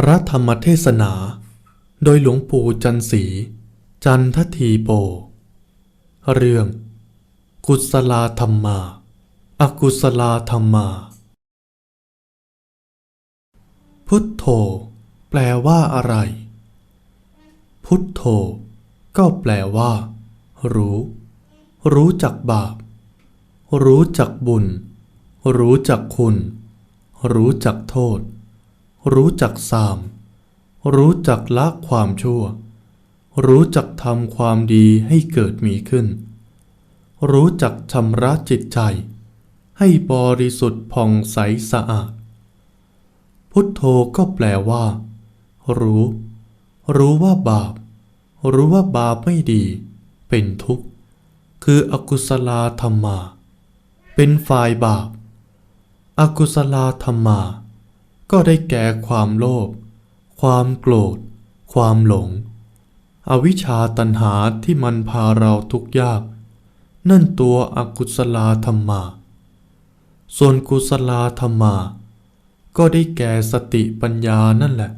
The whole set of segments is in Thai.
พระธรรมเทศนา โดยหลวงปู่จันสี จันททีโป เรื่อง กุศลธรรมา อกุศลธรรมา พุทโธ แปลว่าอะไร พุทโธ ก็แปลว่า รู้ รู้จักบาป รู้จักบุญ รู้จักคุณ รู้จักโทษ รู้จักสาม รู้จักละความชั่ว รู้จักทำความดีให้เกิดมีขึ้น รู้จักชำระจิตใจ ให้บริสุทธิ์ผ่องใสสะอาด พุทโธก็แปลว่า รู้ รู้ว่าบาป รู้ว่าบาปไม่ดี เป็นทุกข์ คืออกุศลธรรมา เป็นฝ่ายบาปอากุศลธรรมา ก็ได้แก่ความโลภ ความโกรธ ความหลง อวิชชาตัณหาที่มันพาเราทุกข์ยาก นั่นตัวอกุศลาธรรมา ส่วนกุศลาธรรมา ก็ได้แก่สติปัญญานั่นแหละ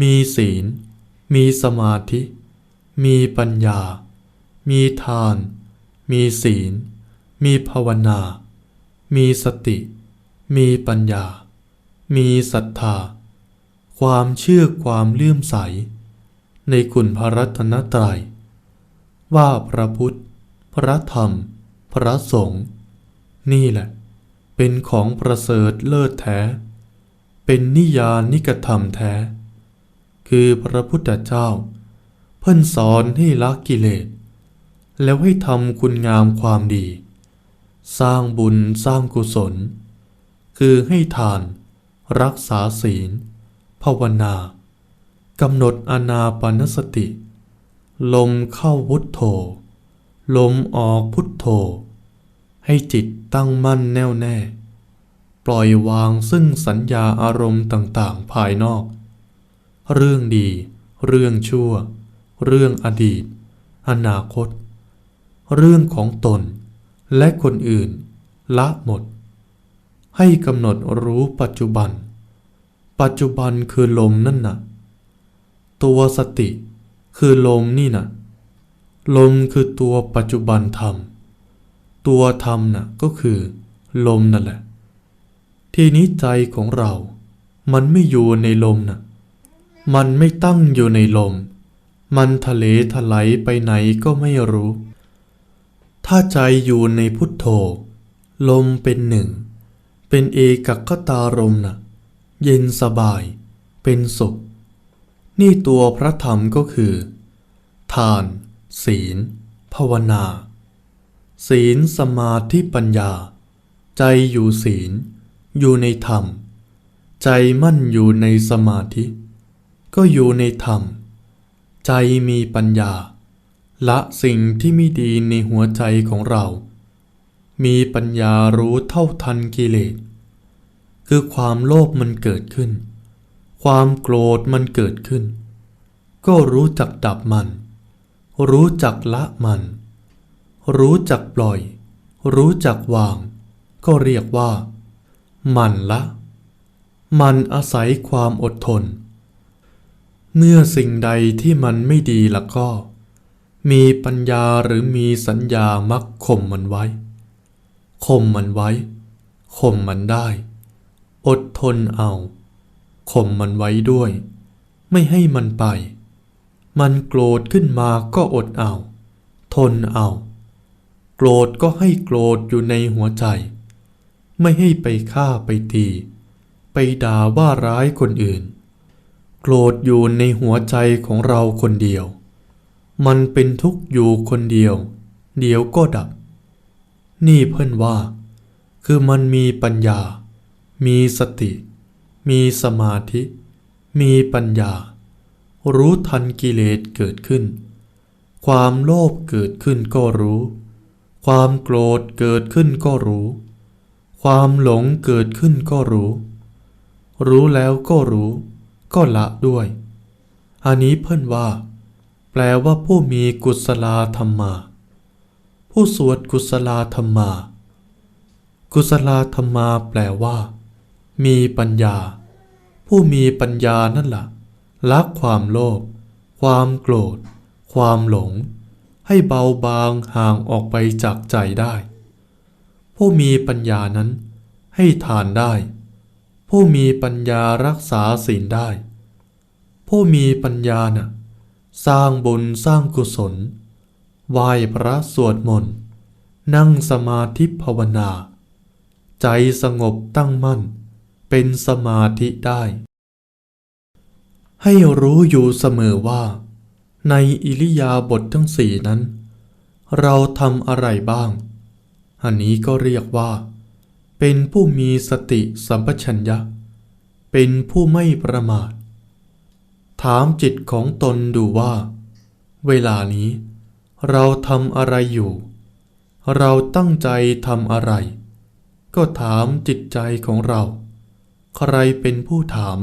มีศีล มีสมาธิ มีปัญญา มีทาน มีศีล มีภาวนา มีสติ มีปัญญา มีศรัทธา ความเชื่อความเลื่อมใส ในคุณพระรัตนตรัย ว่าพระพุทธ พระธรรม พระสงฆ์นี่แหละ เป็นของประเสริฐเลิศแท้ เป็นนิยานิกธรรมแท้ คือพระพุทธเจ้า เพิ่นสอนให้ละกิเลส แล้วให้ทำคุณงามความดี สร้างบุญสร้างกุศล คือให้ทาน รักษาศีล ภาวนากำหนดอานาปนสติ ลมเข้าพุทโธ ลมออกพุทโธ ให้จิตตั้งมั่นแน่วแน่ ปล่อยวางซึ่งสัญญาอารมณ์ต่างๆ ภายนอก เรื่องดี เรื่องชั่ว เรื่องอดีต อนาคต เรื่องของตนและคนอื่น ละหมด ให้กำหนดรู้ปัจจุบัน ปัจจุบันคือลมนั่นน่ะ ตัวสติคือลมนี่น่ะ ลมคือตัวปัจจุบันธรรม ตัวธรรมน่ะก็คือ ลมนั่นแหละ ทีนี้ใจของเรา มันไม่อยู่ในลมน่ะ มันไม่ตั้งอยู่ในลม มันทะเลทลายไปไหนก็ไม่รู้ ถ้าใจอยู่ในพุทโธ ลมเป็นหนึ่ง เป็นเอกคตารมณ์น่ะเย็นสบาย เป็นสุข นี่ตัวพระธรรมก็คือ ทาน ศีล ภาวนา ศีลสมาธิปัญญา ใจอยู่ศีล อยู่ในธรรม ใจมั่นอยู่ในสมาธิ ก็อยู่ในธรรม ใจมีปัญญา ละสิ่งที่ไม่ดีในหัวใจของเรา มีปัญญารู้เท่าทันกิเลส คือความโลภมันเกิดขึ้น ความโกรธมันเกิดขึ้น ก็รู้จักดับมัน รู้จักละมัน รู้จักปล่อย รู้จักวาง ก็เรียกว่า มันละ มันอาศัยความอดทน เมื่อสิ่งใดที่มันไม่ดีล้วก็ มีปัญญาหรือมีสัญญามักข่มมันไว้ ข่มมันไว้ข่มมันได้ อดทนเอาข่มมันไว้ด้วย ไม่ให้มันไป มันโกรธขึ้นมาก็อดเอา ทนเอา โกรธก็ให้โกรธอยู่ในหัวใจ ไม่ให้ไปฆ่าไปตี ไปด่าว่าร้ายคนอื่น โกรธอยู่ในหัวใจของเราคนเดียว มันเป็นทุกข์อยู่คนเดียว เดี๋ยวก็ดับ นี่เพื่อนว่า คือมันมีปัญญา มีสติ มีสมาธิ มีปัญญา รู้ทันกิเลสเกิดขึ้น ความโลภเกิดขึ้นก็รู้ ความโกรธเกิดขึ้นก็รู้ ความหลงเกิดขึ้นก็รู้ รู้แล้วก็รู้ ก็ละด้วย อันนี้เพื่อนว่า แปลว่าผู้มีกุศลธรรมา ผู้สวดกุศลธรรมา กุศลธรรมาแปลว่า มีปัญญา ผู้มีปัญญานั่นละ่ะละความโลภความโกรธ ความหลง ให้เบาบางห่างออกไปจากใจได้ ผู้มีปัญญานั้น ให้ทานได้ ผู้มีปัญญารักษาศีลได้ ผู้มีปัญญาน่ะ สร้างบุญสร้างกุศล ไหว้พระสวดมนต์ นั่งสมาธิภาวนา ใจสงบตั้งมั่น เป็นสมาธิได้ ให้รู้อยู่เสมอว่า ในอิริยาบถททั้งสี่นั้น เราทำอะไรบ้าง อันนี้ก็เรียกว่า เป็นผู้มีสติสัมปชัญญะ เป็นผู้ไม่ประมาท ถามจิตของตนดูว่า เวลานี้ เราทำอะไรอยู่ เราตั้งใจทำอะไร ก็ถามจิตใจของเรา ใครเป็นผู้ถาม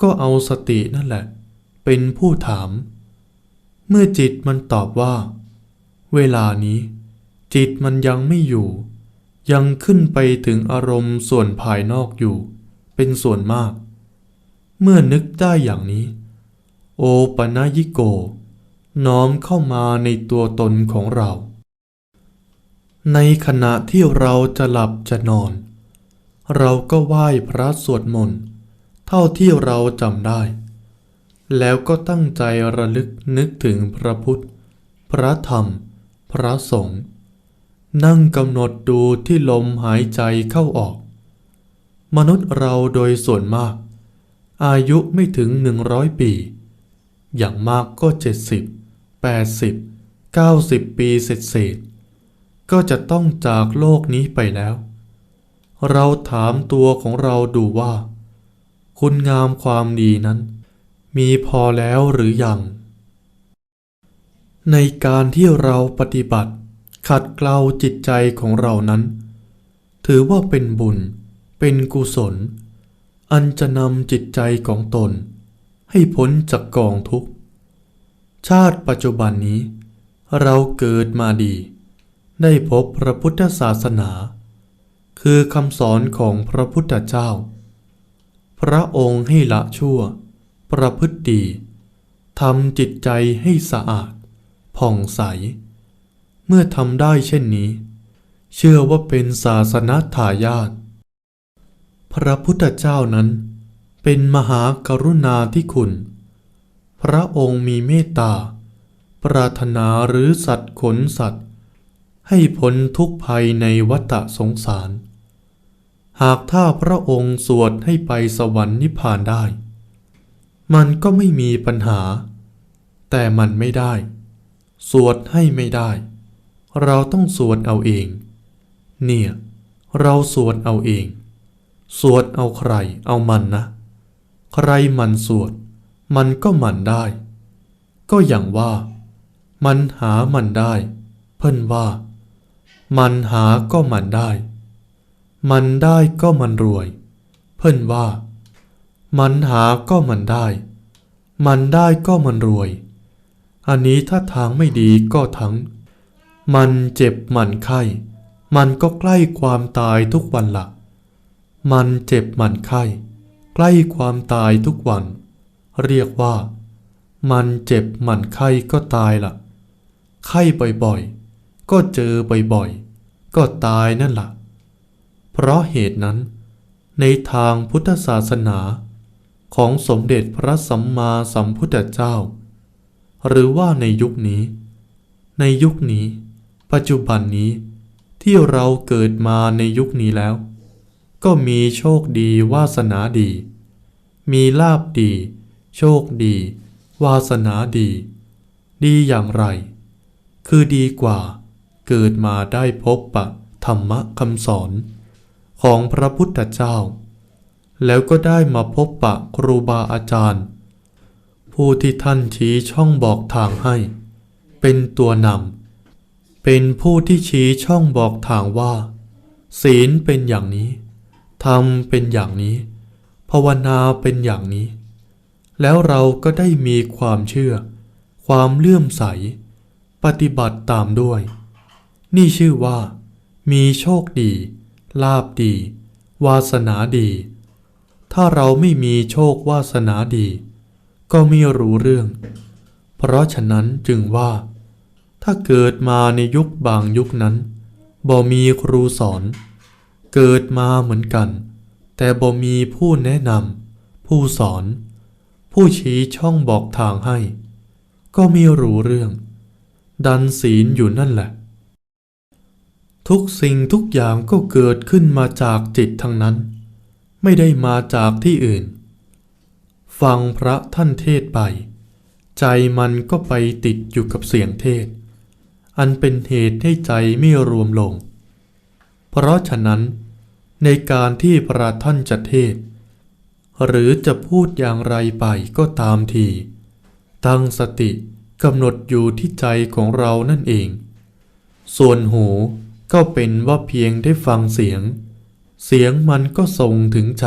ก็เอาสตินั่นแหละ เป็นผู้ถาม เมื่อจิตมันตอบว่า เวลานี้ จิตมันยังไม่อยู่ ยังขึ้นไปถึงอารมณ์ส่วนภายนอกอยู่ เป็นส่วนมาก เมื่อนึกได้อย่างนี้ โอปนยิโก น้อมเข้ามาในตัวตนของเรา ในขณะที่เราจะหลับจะนอน เราก็ไหว้พระสวดมนต์เท่าที่เราจำได้ แล้วก็ตั้งใจระลึกนึกถึงพระพุทธ พระธรรม พระสงฆ์นั่งกำหนดดูที่ลมหายใจเข้าออก มนุษย์เราโดยส่วนมาก อายุไม่ถึงหนึ่งร้อยปี อย่างมากก็เจ็ดสิบ แปดสิบเก้าสิบปีเสร็จเสร็จๆก็จะต้องจากโลกนี้ไปแล้ว เราถามตัวของเราดูว่า คุณงามความดีนั้น มีพอแล้วหรือยัง ในการที่เราปฏิบัติ ขัดเกลาจิตใจของเรานั้น ถือว่าเป็นบุญ เป็นกุศล อันจะนำจิตใจของตน ให้พ้นจากกองทุกข์ ชาติปัจจุบันนี้ เราเกิดมาดี ได้พบพระพุทธศาสนา คือคำสอนของพระพุทธเจ้า พระองค์ให้ละชั่ว ประพฤติดีทำจิตใจให้สะอาด ผ่องใส เมื่อทำได้เช่นนี้ เชื่อว่าเป็นศาสนาทายาทพระพุทธเจ้านั้นเป็นมหากรุณาธิคุณ พระองค์มีเมตตา ปรารถนาหรือสัตว์ขนสัตว์ ให้พ้นทุกภัยในวัฏสงสาร หากถ้าพระองค์สวดให้ไปสวรรค์นิพพานได้ มันก็ไม่มีปัญหา แต่มันไม่ได้ สวดให้ไม่ได้ เราต้องสวดเอาเอง เนี่ย เราสวดเอาเอง สวดเอาใครเอามันนะ ใครมันสวด มันก็มันได้ ก็อย่างว่า มันหามันได้ เพิ่นว่า มันหาก็มันได้ มันได้ก็มันรวย เพิ่นว่า มันหาก็มันได้ มันได้ก็มันรวย อันนี้ถ้าทางไม่ดีก็ทั้ง มันเจ็บมันไข้ มันก็ใกล้ความตายทุกวันละมันเจ็บมันไข้ ใกล้ความตายทุกวัน เรียกว่า มันเจ็บมันไข้ก็ตายละไข้บ่อยๆ ก็เจอบ่อยๆ ก็ตายนั่นล่ะ เพราะเหตุนั้น ในทางพุทธศาสนาของสมเด็จพระสัมมาสัมพุทธเจ้า หรือว่าในยุคนี้ ในยุคนี้ ปัจจุบันนี้ที่เราเกิดมาในยุคนี้แล้ว ก็มีโชคดีวาสนาดี มีลาบดี โชคดี วาสนาดี ดีอย่างไร คือดีกว่า เกิดมาได้พบปะธรรมะคำสอน ของพระพุทธเจ้า แล้วก็ได้มาพบปะครูบาอาจารย์ ผู้ที่ท่านชี้ช่องบอกทางให้ เป็นตัวนำเป็นผู้ที่ชี้ช่องบอกทางว่า ศีลเป็นอย่างนี้ธรรมเป็นอย่างนี้ ภาวนาเป็นอย่างนี้ แล้วเราก็ได้มีความเชื่อ ความเลื่อมใส ปฏิบัติตามด้วย นี่ชื่อว่า มีโชคดี ลาบดี วาสนาดี ถ้าเราไม่มีโชควาสนาดี ก็ไม่รู้เรื่อง เพราะฉะนั้นจึงว่า ถ้าเกิดมาในยุคบางยุคนั้นบ่มีครูสอน เกิดมาเหมือนกัน แต่บ่มีผู้แนะนำผู้สอน ผู้ชี้ช่องบอกทางให้ ก็ไม่รู้เรื่อง ดันศีลอยู่นั่นแหละ ทุกสิ่งทุกอย่างก็เกิดขึ้นมาจากจิตทั้งนั้น ไม่ได้มาจากที่อื่น ฟังพระท่านเทศไป ใจมันก็ไปติดอยู่กับเสียงเทศ อันเป็นเหตุให้ใจไม่รวมลง เพราะฉะนั้นในการที่พระท่านจะเทศ หรือจะพูดอย่างไรไปก็ตามที ตั้งสติกำหนดอยู่ที่ใจของเรานั่นเอง ส่วนหูก็เป็นว่าเพียงได้ฟังเสียง เสียงมันก็ส่งถึงใจ